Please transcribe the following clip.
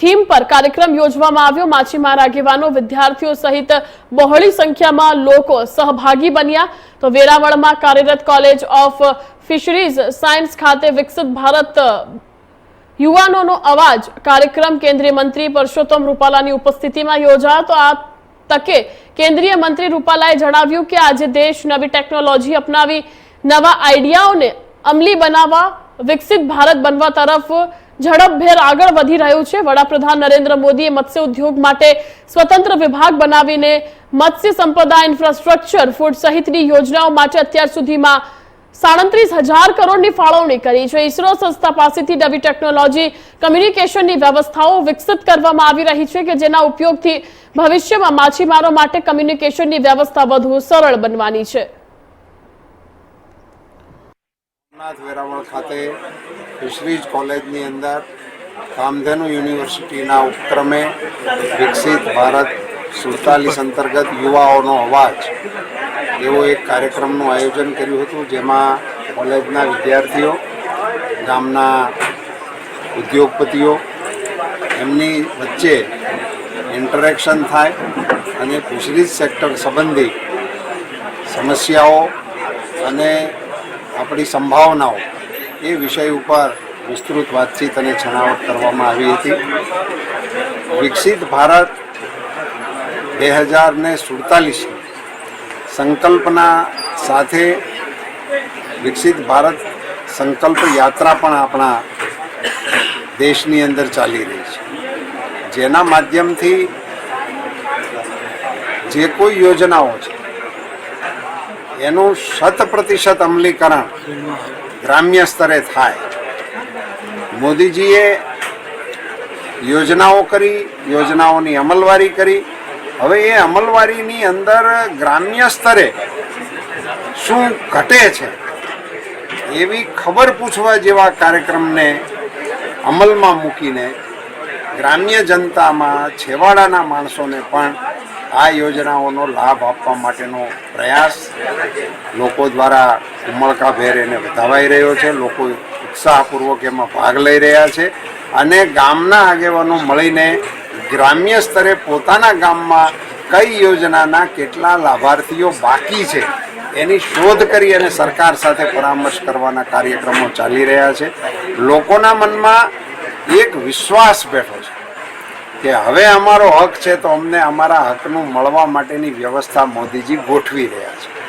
Theme પર કાર્યક્રમ યોજવામાં આવ્યો. માછીમાર આગેવાનો વિદ્યાર્થીઓ સહિત બહોળી સંખ્યામાં લોકો સહભાગી બન્યા. તો વેરાવળમાં કાર્યરત કોલેજ ઓફ ફિશરીઝ સાયન્સ ખાતે વિકસિત ભારત યુવાનોનો અવાજ કાર્યક્રમ કેન્દ્રીય મંત્રી પરસોત્તમ રૂપાલાની ઉપસ્થિતિમાં યોજાયો. તો આ તકે કેન્દ્રીય મંત્રી રૂપાલાએ જણાવ્યું કે આજે દેશ નવી ટેકનોલોજી અપનાવી, નવા આઈડિયાઓને અમલી બનાવવા, વિકસિત ભારત બનવા તરફ ઝડપભેર આગળ વધી રહ્યું છે. વડાપ્રધાન નરેન્દ્ર મોદીએ મત્સ્ય ઉદ્યોગ માટે સ્વતંત્ર વિભાગ બનાવીને મત્સ્ય સંપદા ઇન્ફ્રાસ્ટ્રક્ચર, ફૂડ સહિતની યોજનાઓ માટે અત્યાર સુધીમાં સાડત્રીસ હજાર કરોડની ફાળવણી કરી છે. ઇસરો સંસ્થા પાસેથી નવી ટેકનોલોજી કમ્યુનિકેશનની વ્યવસ્થાઓ વિકસિત કરવામાં આવી રહી છે કે જેના ઉપયોગથી ભવિષ્યમાં માછીમારો માટે કમ્યુનિકેશનની વ્યવસ્થા વધુ સરળ બનવાની છે. સોમનાથ વેરાવળ ખાતે ફિશરીજ કોલેજની અંદર કામધેનુ યુનિવર્સિટીના ઉપક્રમે વિકસિત ભારત સુડતાલીસ અંતર્ગત યુવાઓનો અવાજ એવો એક કાર્યક્રમનું આયોજન કર્યું હતું, જેમાં કોલેજના વિદ્યાર્થીઓ, ગામના ઉદ્યોગપતિઓ, એમની વચ્ચે ઇન્ટરેક્શન થાય અને ફિશરીઝ સેક્ટર સંબંધી સમસ્યાઓ અને આપણી સંભાવનાઓ એ વિષય ઉપર વિસ્તૃત વાતચીત અને છણાવટ કરવામાં આવી હતી. વિકસિત ભારત બે હજાર ને સુડતાલીસની સંકલ્પના સાથે વિકસિત ભારત સંકલ્પ યાત્રા પણ આપણા દેશની અંદર ચાલી રહી છે. જેના માધ્યમથી જે કોઈ યોજનાઓ છે એનું શત પ્રતિશત અમલીકરણ ગ્રામ્ય સ્તરે થાય. મોદીજીએ યોજનાઓ કરી, યોજનાઓની અમલવારી કરી. હવે એ અમલવારીની અંદર ગ્રામ્ય સ્તરે શું ઘટે છે એવી ખબર પૂછવા જેવા કાર્યક્રમને અમલમાં મૂકીને ગ્રામ્ય જનતામાં છેવાડાના માણસોને પણ આ યોજનાઓનો લાભ આપવા માટેનો પ્રયાસ લોકો દ્વારા ઉમળકાભેર એને વધાવાઈ રહ્યો છે. લોકો ઉત્સાહપૂર્વક એમાં ભાગ લઈ રહ્યા છે અને ગામના આગેવાનો મળીને ગ્રામ્ય સ્તરે પોતાના ગામમાં કઈ યોજનાના કેટલા લાભાર્થીઓ બાકી છે એની શોધ કરી અને સરકાર સાથે પરામર્શ કરવાના કાર્યક્રમો ચાલી રહ્યા છે. લોકોના મનમાં એક વિશ્વાસ બેઠો છે. કે હવે અમારો હક છે તો અમને અમારા હકનું મળવા માટેની વ્યવસ્થા મોદીજી ગોઠવી રહ્યા છે.